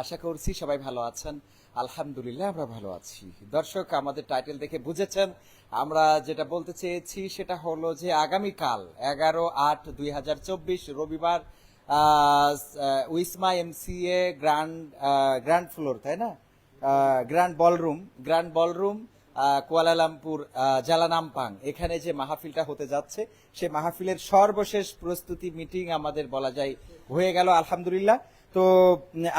আশা করছি সবাই ভালো আছেন। আলহামদুলিল্লাহ, আমরা ভালো আছি। দর্শক, আমাদের টাইটেল দেখে বুঝেছেন, আমরা যেটা বলতে চেয়েছি সেটা হলো যে আগামীকাল এগারো আট দুই রবিবার Wisma MCA grand grand floor, তাই না? Grand ballroom grand ballroom Kuala Lumpur Jalan Ampang. এখানে যে মাহফিলটা হতে যাচ্ছে, সে মাহফিলের সর্বশেষ প্রস্তুতি মিটিং আমাদের বলা যায় হয়ে গেল, আলহামদুলিল্লাহ। তো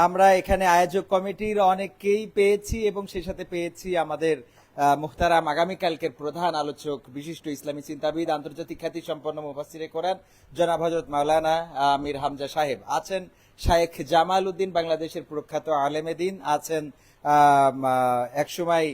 আমরা এখানে আয়োজক কমিটির অনেককেই পেয়েছি এবং সেই সাথে পেয়েছি আমাদের আহ, মুহতারাম আগামীকালকের প্রধান আলোচক বিশিষ্ট ইসলামী চিন্তাবিদ আন্তর্জাতিক খ্যাতি সম্পন্ন মুফাসিরে কোরআন জনাব হজরত মাওলানা আমির হামজা সাহেব আছেন শায়েখ জামাল উদ্দিন বাংলাদেশের প্রখ্যাত আলেমেদিন আছেন একসময়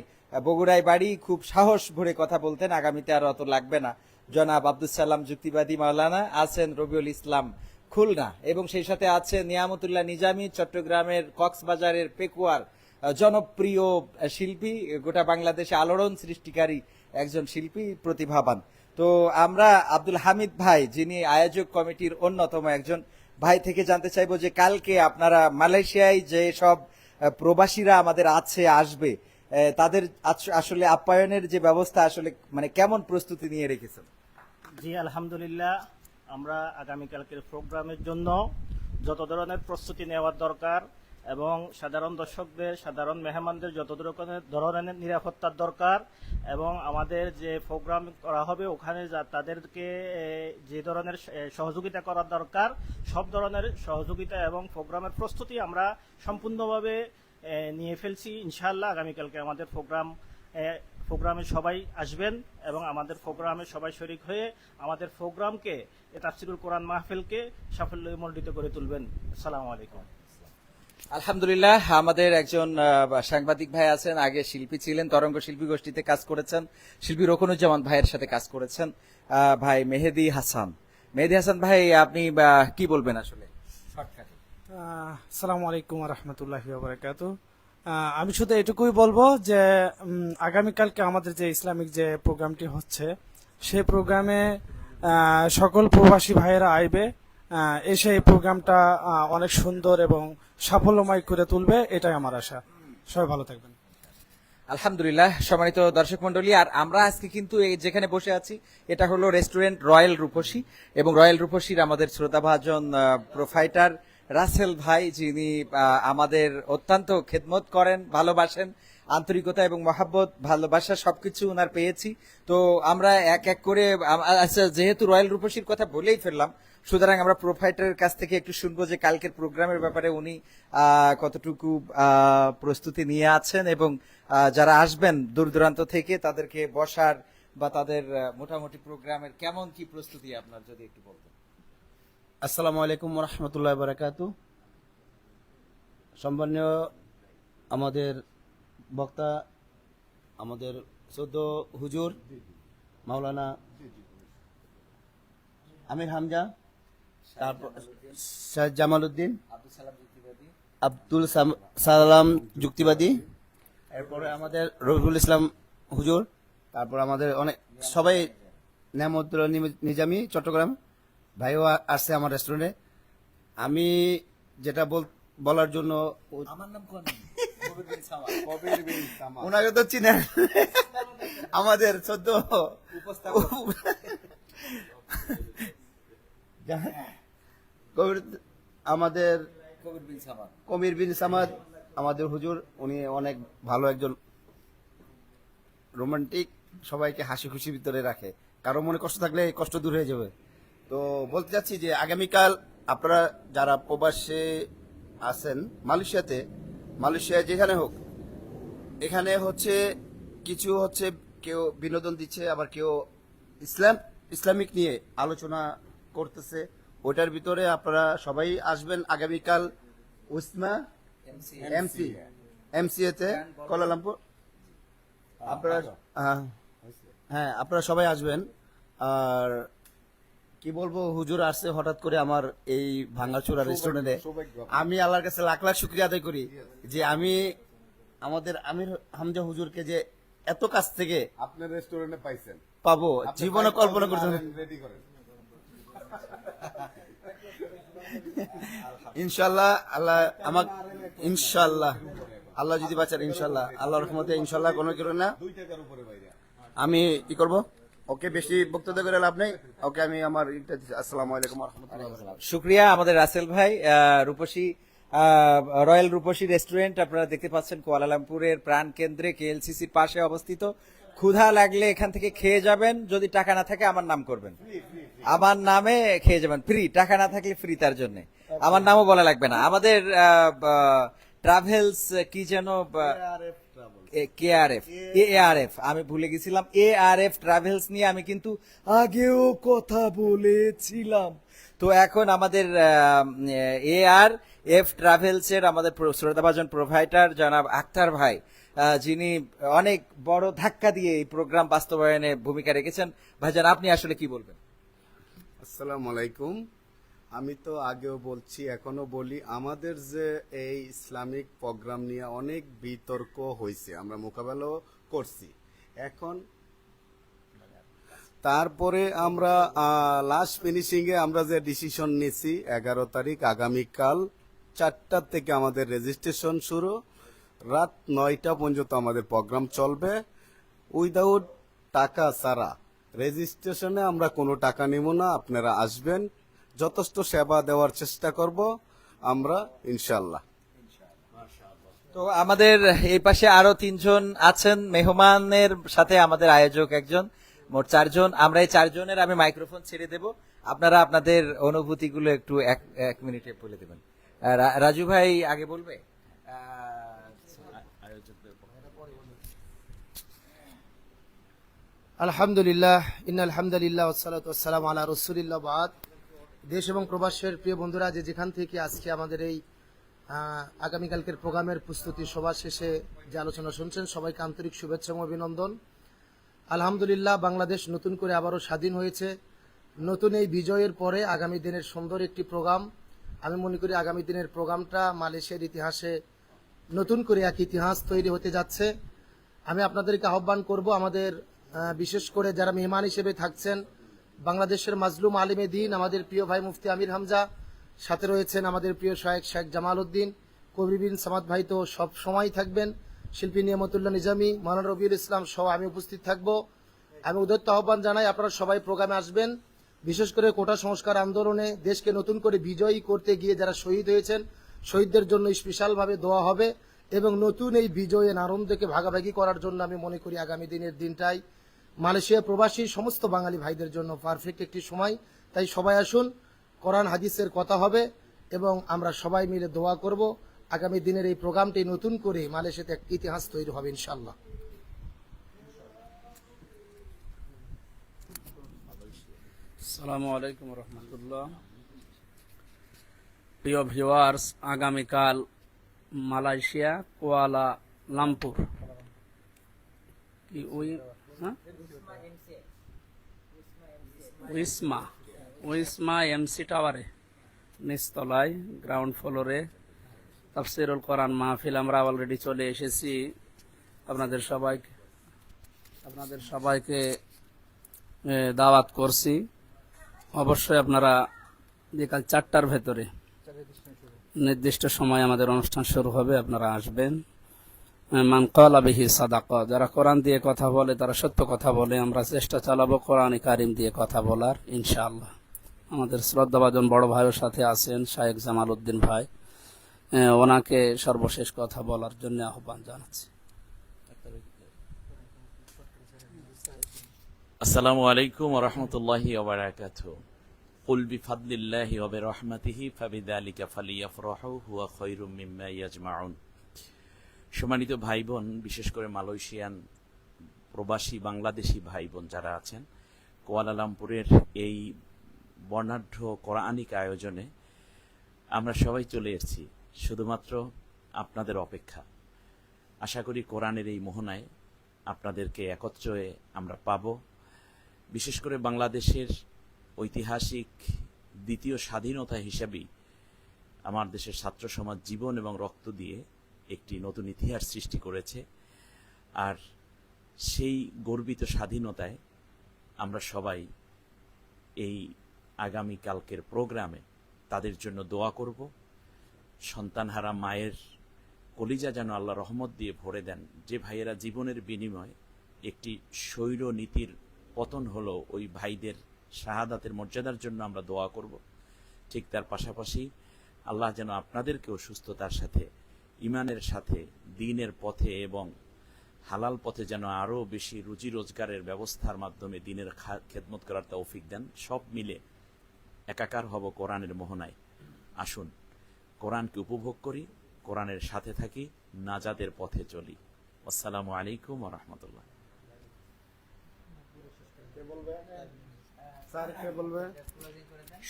বগুড়ায় বাড়ি খুব সাহস ভরে কথা বলতেন আগামীতে আর অত লাগবে না। জনাব আব্দুল সালাম যুক্তিবাদী মাওলানা আছেন রবিউল ইসলাম খুলনা এবং সেই সাথে আছে নিয়ামতুল্লাহ নিজামী চট্টগ্রামের কক্সবাজারের পেকুয়ার জনপ্রিয় শিল্পী। গোটা বাংলাদেশে আলোড়ন সৃষ্টিকারী একজন শিল্পী প্রতিভাবান। তো আমরা আব্দুল হামিদ ভাই, যিনি আয়োজক কমিটির অন্যতম একজন, ভাই থেকে জানতে চাইব যে কালকে আপনারা মালয়েশিয়ায় যে সব প্রবাসীরা আমাদের আছে, আসবে তাদের আসলে আপ্যায়নের যে ব্যবস্থা আসলে মানে কেমন প্রস্তুতি নিয়ে রেখেছেন? জি, আলহামদুলিল্লাহ। আমরা আগামীকালকের প্রোগ্রামের জন্য যত ধরনের প্রস্তুতি নেওয়ার দরকার এবং সাধারণ দর্শকদের, সাধারণ মেহমানদের যত ধরনের ধরনের নিরাপত্তার দরকার এবং আমাদের যে প্রোগ্রাম করা হবে ওখানে তাদেরকে যে ধরনের সহযোগিতা করার দরকার, সব ধরনের সহযোগিতা এবং প্রোগ্রামের প্রস্তুতি আমরা সম্পূর্ণভাবে নিয়ে ফেলছি। ইনশাআল্লাহ আগামীকালকে আমাদের প্রোগ্রাম প্রোগ্রামে সবাই আসবেন এবং আমাদের প্রোগ্রামে সবাই শরিক হয়ে আমাদের প্রোগ্রামকে এ তাফসিরুল কোরআন মাহফিলকে সাফল্যমণ্ডিত করে তুলবেন। আসসালামু আলাইকুম। আলহামদুলিল্লাহ আমাদের একজন সাংবাদিক ভাই আছেন আগে শিল্পী ছিলেন তরঙ্গ শিল্পী গোষ্ঠীতে কাজ করেছেন। শিল্পী রকনুজ্জামান ভাইয়ের সাথে কাজ করেছেন ভাই মেহেদি হাসান। মেহেদি হাসান ভাই আপনি কি বলবেন আসলে? শর্টকাটে আসসালামু আলাইকুম রহমতুল্লাহ আমি শুধু এটুকুই বলব যে আগামীকালকে আমাদের যে ইসলামিক যে প্রোগ্রামটি হচ্ছে সেই প্রোগ্রামে সকল প্রবাসী ভাইয়েরা আইবে এসে এই প্রোগ্রামটা অনেক সুন্দর এবং সাফল্যময় করে তুলবে, এটাই আমার আশা। সবাই ভালো থাকবেন। আলহামদুলিল্লাহ, সম্মানিত দর্শক মন্ডলী আর আমরা আজকে কিন্তু যেখানে বসে আছি, এটা হলো রেস্টুরেন্ট রয়্যাল রূপসী, এবং রয়্যাল রূপসীর আমাদের শ্রোতাভাজন প্রোফাইটার রাসেল ভাই, যিনি আমাদের অত্যন্ত খেদমত করেন, ভালোবাসেন, আন্তরিকতা এবং মহাব্বত, ভালোবাসা সবকিছু ওনার পেয়েছি। তো আমরা এক এক করে আচ্ছা যেহেতু রয়্যাল রূপসীর কথা বলেই ফেললাম, সুতরাং আমরা প্রোফাইটারের কাছ থেকে একটু শুনব যে কালকের প্রোগ্রামের ব্যাপারে উনি কতটুকু প্রস্তুতি নিয়ে আছেন এবং যারা আসবেন দূর দূরান্ত থেকে, তাদেরকে বসার বা তাদের মোটামুটি প্রোগ্রামের কেমন কি প্রস্তুতি আপনার যদি একটু বলতেন। আসসালামু আলাইকুম রহমতুল্লাহ বারাকাতু সম্মানীয় আমাদের বক্তা, আমাদের সদ্য হুজুর মাওলানা আমির হামজা, তারপর শাহ জামাল উদ্দিন আব্দুল সালাম যুক্তিবাদী, এরপরে আমাদের রবিউল ইসলাম হুজুর, তারপর আমাদের অনেক সবাই নেমতুল নিজামি, চট্টগ্রাম। ভাইও আসছে আমার রেস্টুরেন্টে আমি যেটা বল বলার জন্য আমার নাম কোন কবির বিন ওনাকে তো চিনেন। আমাদের সদ্য উপস্থাপক। আমাদের কবির বিন সামাদ। আমাদের হুজুর উনি অনেক ভালো একজন রোমান্টিক সবাইকে হাসি খুশি ভিতরে রাখে। কারও মনে কষ্ট থাকলে এই কষ্ট দূর হয়ে যাবে। তো বলতে চাচ্ছি যে আগামীকাল আপনারা যারা প্রবাসে আছেন মালয়েশিয়াতে মালয়েশিয়া যেখানে হোক এখানে হচ্ছে কিছু হচ্ছে কেউ বিনোদন দিচ্ছে আবার কেউ ইসলাম ইসলামিক নিয়ে আলোচনা করতেছে। ওটার ভিতরে আপনারা সবাই আসবেন আগামীকাল উসমা এমসি এমসি এতে কোলালামপুর। আপনারা হ্যাঁ, হ্যাঁ আপনারা সবাই আসবেন। আর কি বলব হুজুর আসছে হঠাৎ করে আমার এই ভাঙ্গাচুরা রেস্টুরেন্টে আমি আল্লাহর কাছে লাখ লাখ শুক্রিয়া আদায় করি যে আমি আমাদের আমির হামজা হুজুরকে যে এত কাছ থেকে আপনার রেস্টুরেন্টে পাইছেন। পাবো জীবনে কল্পনা করতে পারি- রেডি করেন। ইনশাল্লাহ আল্লাহ আমার ইনশাল্লাহ আল্লাহ যদি বাঁচার ইনশাল্লাহ আল্লাহর রহমতে ইনশাল্লাহ কোনো কিছু না। আমি কি করব? ওকে বেশি বক্তব্য করে লাভ নেই। ওকে আমি আমার ইটা আসসালামু আলাইকুম রহমতুল্লাহ শুক্রিয়া আমাদের রাসেল ভাই রূপসী রয়্যাল রূপসী রেস্টুরেন্ট। আপনারা দেখতে পাচ্ছেন কুয়ালালামপুরের প্রাণ কেন্দ্রে কেএলসিসির পাশে অবস্থিত। ক্ষুধা লাগলে এখান থেকে খেয়ে যাবেন। যদি টাকা না থাকে আমার নাম করবেন। আমার নামে খেয়ে যাবেন। ফ্রি টাকা না থাকলে ফ্রি তার জন্য। আমার নামও বলা লাগবে না। আমাদের ট্রাভেলস কি যেন কে আর এফ এ আর এফ আমি ভুলে গেছিলাম। এ আর এফ ট্রাভেলস নিয়ে আমি কিন্তু আগেও কথা বলেছিলাম। তো এখন আমাদের এ আর এফ ট্রাভেলস এর আমাদের শ্রোতাভাজন প্রোভাইডার জনাব আক্তার ভাই যিনি অনেক বড় ধাক্কা দিয়ে এই প্রোগ্রাম বাস্তবায়নে ভূমিকা রেখেছেন। ভাইজান, আপনি আসলে কি বলবেন? আসসালামু আলাইকুম। আমি তো আগেও বলছি এখনও বলি, আমাদের যে এই ইসলামিক প্রোগ্রাম নিয়ে অনেক বিতর্ক হয়েছে, আমরা মোকাবেলাও করছি। এখন তারপরে আমরা লাস্ট ফিনিশিং এ আমরা যে ডিসিশন নিয়েছি এগারো তারিখ আগামীকাল চারটার থেকে আমাদের রেজিস্ট্রেশন শুরু, রাত নয়টা পর্যন্ত আমাদের প্রোগ্রাম চলবে। উইদাউট টাকা ছাড়া রেজিস্ট্রেশনে আমরা কোনো টাকা নেব না, আপনারা আসবেন। যথেষ্ট সেবা দেওয়ার চেষ্টা করব আমরা ইনশাল্লাহ তো আমাদের এই পাশে আরও তিনজন আছেন মেহমানের সাথে আমাদের আয়োজক একজন মোট চারজন। আমরা এই চারজনের আমি মাইক্রোফোন ছেড়ে দেব। আপনারা আপনাদের অনুভূতিগুলো একটু এক এক মিনিটে বলে দেবেন। রাজু ভাই আগে বলবে? আলহামদুলিল্লাহ ইন্না আলহামদুলিল্লাহ ওসালাত ওসালাম আলা রসুলিল্লাহ বাদ। দেশ এবং প্রবাসের প্রিয় বন্ধুরা, যে যেখান থেকে আজকে আমাদের এই আগামীকালকের প্রোগ্রামের প্রস্তুতি সভা শেষে যে আলোচনা শুনছেন, সবাইকে আন্তরিক শুভেচ্ছা এবং অভিনন্দন। আলহামদুলিল্লাহ, বাংলাদেশ নতুন করে আবারও স্বাধীন হয়েছে। নতুন এই বিজয়ের পরে আগামী দিনের সুন্দর একটি প্রোগ্রাম। আমি মনে করি আগামী দিনের প্রোগ্রামটা মালয়েশিয়ার ইতিহাসে নতুন করে এক ইতিহাস তৈরি হতে যাচ্ছে। আমি আপনাদেরকে আহ্বান করব আমাদের বিশেষ করে যারা মেহমান হিসেবে থাকছেন বাংলাদেশের মাজলুম আলিমে দিন, আমাদের প্রিয় ভাই মুফতি আমির হামজা, সাথে রয়েছেন আমাদের প্রিয় শায়েক শেখ জামাল উদ্দিন, কবির বিন সামাদ ভাই তো সব সময় থাকবেন, শিল্পী নিয়ামতুল্লাহ নিজামী মালান রবিউল ইসলাম সহ আমি উপস্থিত থাকব। আমি উদত্ত আহ্বান জানাই, আপনারা সবাই প্রোগ্রামে আসবেন। বিশেষ করে কোটা সংস্কার আন্দোলনে দেশকে নতুন করে বিজয়ী করতে গিয়ে যারা শহীদ হয়েছেন, শহীদদের জন্য স্পেশালভাবে দোয়া হবে এবং নতুন এই বিজয়ের আনন্দকে ভাগাভাগি করার জন্য আমি মনে করি আগামী দিনের দিনটাই মালয়েশিয়া প্রবাসী সমস্ত বাঙালি ভাইদের জন্য পারফেক্ট একটি সময়। তাই সবাই আসুন, কোরআন, হাদিসের কথা হবে এবং আমরা সবাই মিলে দোয়া করব। আগামী দিনের এই প্রোগ্রামটি নতুন করে মালয়েশিয়াতে এক ইতিহাস তৈরি হবে ইনশাল্লাহ আসসালামু আলাইকুম রহমতুল্লাহ। প্রিয় ভিওয়ার্স আগামীকাল মালয়েশিয়া কোয়ালা লামপুর কি ওই হ্যাঁ? উইসমা উইসমা এমসি টাওয়ারে নিচতলায় গ্রাউন্ড ফ্লোরে তাফসিরুল কোরআন মাহফিল আমরা অলরেডি চলে এসেছি। আপনাদের সবাইকে আপনাদের সবাইকে দাওয়াত করছি। অবশ্যই আপনারা বিকাল চারটার ভেতরে নির্দিষ্ট সময় আমাদের অনুষ্ঠান শুরু হবে, আপনারা আসবেন। মান কলা বিহি সাদাক যারা কোরআন দিয়ে কথা বলে তারা সত্য কথা বলে আমরা চেষ্টা চালাবো কোরআন কারিম দিয়ে কথা বলার ইনশাআল্লাহ আমাদের শ্রদ্ধাভাজন বড় ভাইয়ের সাথে আছেন শায়েক জামাল উদ্দিন ভাই এ, ওনাকে সর্বশেষ কথা বলার জন্য আহ্বান জানাচ্ছি আসসালামু আলাইকুম রহমতুল্লাহি ওবরাকাত قل بفضل الله وبرحمته فبذلك فليفرحوا هو خير مما يجمعون সম্মানিত ভাই বোন বিশেষ করে মালয়েশিয়ান প্রবাসী বাংলাদেশি ভাই বোন যারা আছেন, কুয়ালালামপুরের এই বর্ণাঢ্য কোরআনিক আয়োজনে আমরা সবাই চলে এসেছি, শুধুমাত্র আপনাদের অপেক্ষা। আশা করি কোরআনের এই মোহনায় আপনাদেরকে একত্রে আমরা পাব। বিশেষ করে বাংলাদেশের ঐতিহাসিক দ্বিতীয় স্বাধীনতা হিসেবেই আমার দেশের ছাত্র সমাজ জীবন এবং রক্ত দিয়ে একটি নতুন ইতিহাস সৃষ্টি করেছে। আর সেই গর্বিত স্বাধীনতায় আমরা সবাই এই আগামী কালকের প্রোগ্রামে তাদের জন্য দোয়া করব। সন্তানহারা মায়ের কলিজা যেন আল্লাহ রহমত দিয়ে ভরে দেন। যে ভাইয়েরা জীবনের বিনিময়ে একটি স্বৈর নীতির পতন হলো, ওই ভাইদের শাহাদাতের মর্যাদার জন্য আমরা দোয়া করব। ঠিক তার পাশাপাশি আল্লাহ যেন আপনাদেরকেও সুস্থতার সাথে ইমানের সাথে দিনের পথে এবং হালাল পথে যেন আরও বেশি রুজি রোজগারের ব্যবস্থার মাধ্যমে দিনের খেদমত করার তৌফিক দেন সব মিলে একাকার হব কোরআনের মোহনায়। আসুন কোরআনকে উপভোগ করি কোরআনের সাথে থাকি নাজাদের পথে চলি। আসসালামু আলাইকুম রহমতুল্লাহ।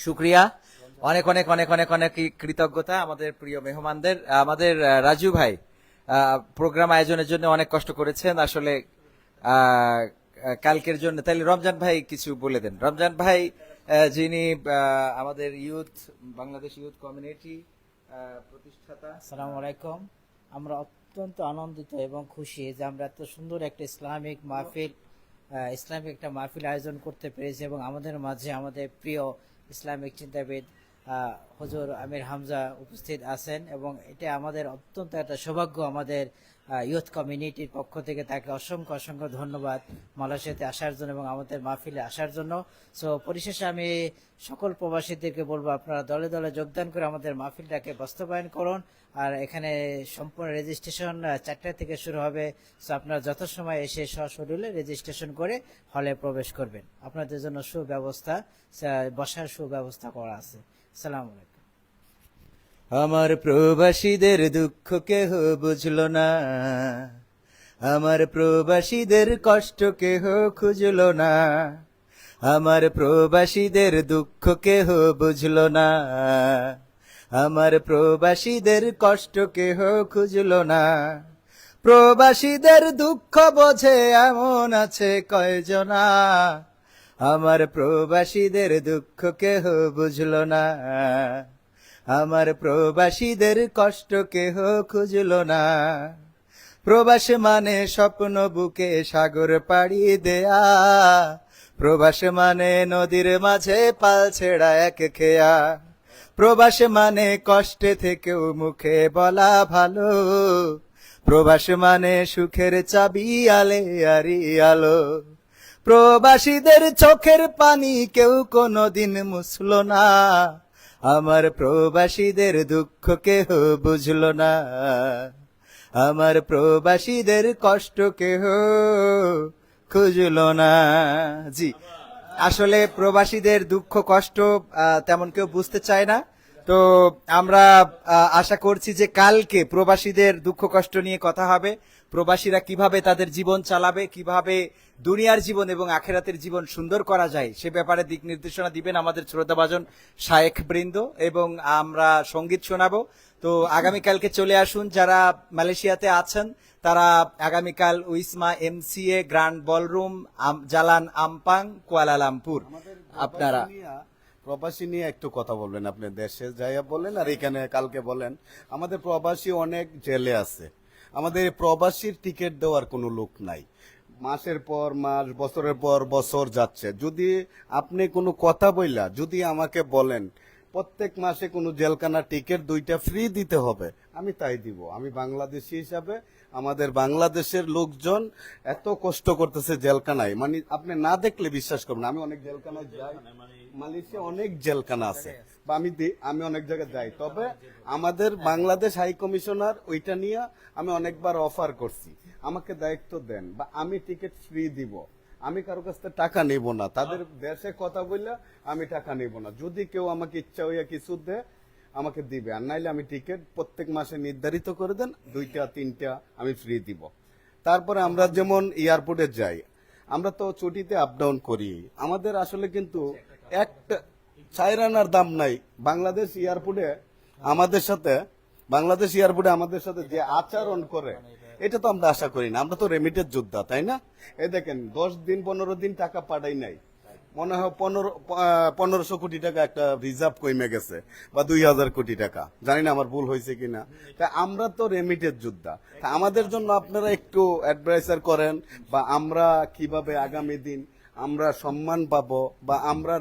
শুক্রিয়া। অনেক অনেক অনেক অনেক অনেক কৃতজ্ঞতা আমাদের প্রিয় মেহমানদের। আমাদের রাজু ভাই প্রোগ্রাম আয়োজনের জন্য অনেক কষ্ট করেছেন। আসলে কালকের জন্য। তাহলে রমজান ভাই কিছু বলে দেন। রমজান ভাই যিনি আমাদের ইউথ, বাংলাদেশ ইউথ কমিউনিটি প্রতিষ্ঠাতা। সালাম আলাইকুম। আমরা অত্যন্ত আনন্দিত এবং খুশি যে আমরা এত সুন্দর একটা ইসলামিক মাহফিল ইসলামিক একটা মাহফিল আয়োজন করতে পেরেছি এবং আমাদের মাঝে আমাদের প্রিয় ইসলামিক চিন্তাবিদ হুজুর আমির হামজা উপস্থিত আছেন এবং এটা আমাদের অত্যন্ত একটা সৌভাগ্য আমাদের ইউথ কমিউনিটির পক্ষ থেকে তাকে অসংখ্য অসংখ্য ধন্যবাদ মালয়েশিয়াতে আসার জন্য এবং আমাদের মাহফিলে আসার জন্য। সো পরিশেষে আমি সকল প্রবাসীদেরকে বলব, আপনারা দলে দলে যোগদান করে আমাদের মাহফিলটাকে বাস্তবায়ন করুন। আর এখানে সম্পূর্ণ রেজিস্ট্রেশন চারটা থেকে শুরু হবে। সো আপনারা যত সময় এসে সশরীরে রেজিস্ট্রেশন করে হলে প্রবেশ করবেন। আপনাদের জন্য সুব্যবস্থা বসার সুব্যবস্থা করা আছে। সালাম আলাইকুম। আমার প্রবাসীদের দুঃখ কেহ বুঝলো না। আমার প্রবাসীদের কষ্ট কেহ খুঁজলো না। আমার প্রবাসীদের দুঃখ কেহ বুঝলো না। আমার প্রবাসীদের কষ্ট কেহ খুঁজলো না। প্রবাসীদের দুঃখ বোঝে এমন আছে কয়জনা। আমার প্রবাসীদের দুঃখ কেহ বুঝলো না। আমার প্রবাসীদের কষ্ট কেহ খুঁজলো না। প্রবাস মানে স্বপ্ন বুকে সাগর পাড়ি দেয়া। প্রবাস মানে নদীর মাঝে পাল ছেড়া এক খেয়া। প্রবাস মানে কষ্টে থেকেও মুখে বলা ভালো। প্রবাস মানে সুখের চাবি আলে আরি আলো। প্রবাসীদের চোখের পানি কেউ কোনোদিন মুছল না। আমার প্রবাসীদের দুঃখ কেহ বুঝল না। আমার প্রবাসীদের কষ্ট কেহ খুঁজল না। জি, আসলে প্রবাসীদের দুঃখ, কষ্ট তেমন কেউ বুঝতে চায় না। তো আমরা আশা করছি যে কালকে প্রবাসীদের দুঃখ, কষ্ট নিয়ে কথা হবে। প্রবাসীরা কীভাবে তাদের জীবন চালাবে, কীভাবে দুনিয়ার জীবন এবং আখেরাতের জীবন সুন্দর করা যায়, সে ব্যাপারে দিক নির্দেশনা দিবেন আমাদের শ্রোতাভাজন শায়েখ বৃন্দ এবং আমরা সংগীত শোনাবো। তো আগামীকালকে চলে আসুন, যারা মালয়েশিয়াতে আছেন, তারা আগামীকাল Wisma MCA, grand ballroom Jalan Ampang, Kuala Lumpur. আপনারা প্রবাসী নিয়ে একটু কথা বলবেন আপনি দেশে যাইয়া বলেন আর এখানে কালকে বলেন। আমাদের প্রবাসী অনেক জেলে আছে। আমাদের প্রবাসীর টিকিট দেওয়ার কোনো লোক নাই। মাসের পর মাস, বছরের পর বছর যাচ্ছে। যদি আপনি কোনো কথা বইলা, যদি আমাকে বলেন প্রত্যেক মাসে কোনো জেলখানা টিকিট দুইটা ফ্রি দিতে হবে। আমি তাই দিব। আমি বাংলাদেশি হিসাবে আমাদের বাংলাদেশের লোকজন এত কষ্ট করতেছে জেলখানায়। মানে আপনি না দেখলে বিশ্বাস করবেন আমি অনেক জেলখানায় যাই। মালয়েশিয়া অনেক জেলখানা আছে। বা আমি আমি অনেক জায়গায় যাই। তবে আমাদের বাংলাদেশ হাই কমিশনার ওইটা নিয়ে আমি অনেকবার অফার করছি। আমাকে দায়িত্ব দেন বা আমি টিকিট ফ্রি দিব। আমি কারও কাছ থেকে টাকা নেব না। তাদের দেশে কথা বললে আমি টাকা নেব না। যদি কেউ আমাকে ইচ্ছা হইয়া কিছু দেয়, আমাকে দিবে। আর নাইলে আমি টিকিট প্রত্যেক মাসে নির্ধারিত করে দেন, দুইটা, তিনটা আমি ফ্রি দিব। তারপরে আমরা যেমন এয়ারপোর্টে যাই, আমরা তো ছুটিতে আপ ডাউন করি। আমাদের আসলে কিন্তু একটা চাইরানার দাম নাই। বাংলাদেশ এয়ারপোর্টে আমাদের সাথে, বাংলাদেশ এয়ারপোর্টে আমাদের সাথে যে আচরণ করে এটা তো আমরা আশা করি না, আমরা তো রেমিটেড যোদ্ধা, তাই না? এই দেখেন, দশ দিন, পনেরো দিন টাকা পাঠাই নাই। মনে হয় পনেরো পনেরোশো কোটি টাকা একটা রিজার্ভ কমে গেছে, বা দুই হাজার কোটি টাকা। জানি না আমার ভুল হয়েছে কিনা। তা আমরা তো রেমিটেড যোদ্ধা। তা আমাদের জন্য আপনারা একটু অ্যাডভাইসার করেন, বা আমরা কীভাবে আগামী দিন আমরা সম্মান পাবো, বা আমরা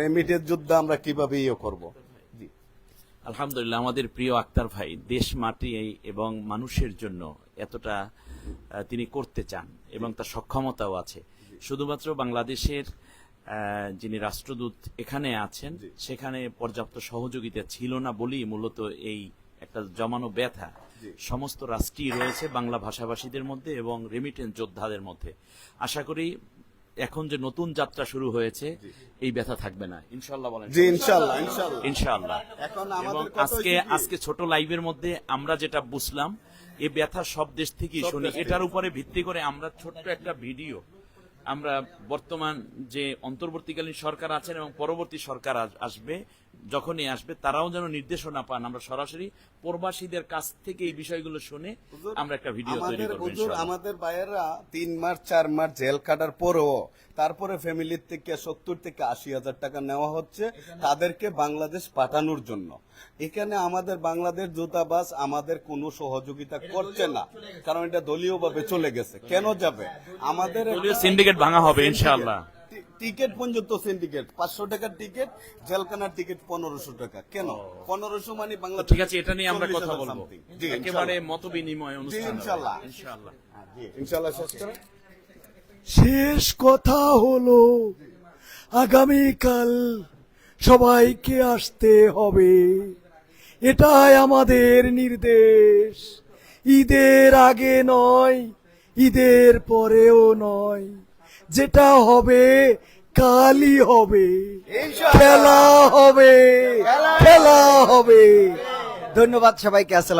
রেমিটেড যোদ্ধা আমরা কীভাবে ইয়ে করব? আলহামদুলিল্লাহ, আমাদের প্রিয় আক্তার ভাই, দেশ মাটি এবং মানুষের জন্য এতটা তিনি করতে চান এবং তার সক্ষমতাও আছে। শুধুমাত্র বাংলাদেশের যিনি রাষ্ট্রদূত এখানে আছেন সেখানে পর্যাপ্ত সহযোগিতা ছিল না বলেই মূলত এই একটা জমানো ব্যথা সমস্ত রাষ্ট্রই রয়েছে বাংলা ভাষাভাষীদের মধ্যে এবং রেমিটেন্স যোদ্ধাদের মধ্যে। আশা করি এখন যে নতুন যাত্রা শুরু হয়েছে এই ব্যথা থাকবে না। ইনশাল্লাহ বলেন। জি ইনশাল্লাহ ইনশাল্লাহ এখন এবং আজকে আজকে ছোট লাইভের মধ্যে আমরা যেটা বুঝলাম এই ব্যথা সব দেশ থেকেই শুনি। এটার উপরে ভিত্তি করে আমরা ছোট্ট একটা ভিডিও আমরা বর্তমান যে অন্তর্বর্তীকালীন সরকার আছেন এবং পরবর্তী সরকার আসবে যখনই আসবে তারাও যেন নির্দেশনা পান। আমরা সরাসরি প্রবাসীদের কাছ থেকে এই বিষয়গুলো শুনে আমরা একটা ভিডিও তৈরি করব আমাদের ভাইয়েরা তিন মাস চার মাস জেল কাটার পরেও তারপরে ফ্যামিলির থেকে সত্তর থেকে আশি হাজার টাকা নেওয়া হচ্ছে তাদেরকে বাংলাদেশ পাঠানোর জন্য। এখানে আমাদের বাংলাদেশ দূতাবাস আমাদের কোনো সহযোগিতা করছে না কারণ এটা দলীয় ভাবে চলে গেছে। কেন যাবে? আমাদের সিন্ডিকেট ভাঙা হবে ইনশাআল্লাহ। টি- টিকিট পর্যন্ত সিন্ডিকেট। পাঁচশো টাকার টিকিট জেলখানার টিকিট পনেরোশো টাকা। কেন? পনেরোশো মানে বাংলা ঠিক আছে এটা নিয়ে আমরা কথা বলব। একেবারে মত বিনিময়। ইনশাল্লাহ। ইনশাল্লাহ। শেষ করেন। শেষ কথা হলো আগামীকাল সবাইকে আসতে হবে। এটাই আমাদের নির্দেশ। ঈদের আগে নয় ঈদের পরেও নয়। যেটা হবে কালই হবে। খেলা হবে। খেলা হবে। ধন্যবাদ সবাইকে আসসালাম